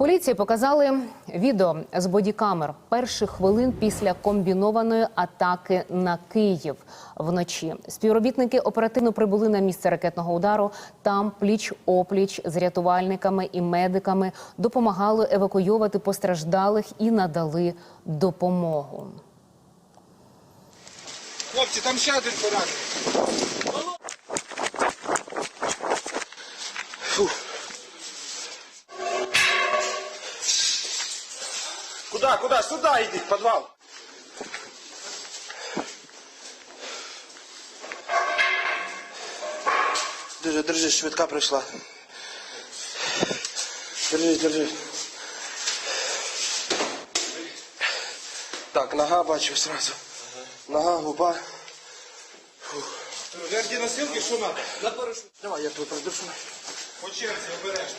Поліції показали відео з бодікамер перших хвилин після комбінованої атаки на Київ вночі. Співробітники оперативно прибули на місце ракетного удару. Там пліч опліч з рятувальниками і медиками допомагали евакуйовувати постраждалих і надали допомогу. Хлопці, там ще один поранений. Куда, куда? Сюда йдіть, в підвал. Держи, держи, швидка прийшла. Держи, держи. Так, нога бачу сразу. Нога, губа. Верді носилки, що надо? На парашут. Давай, я тебе продержу. По черзі, обережно.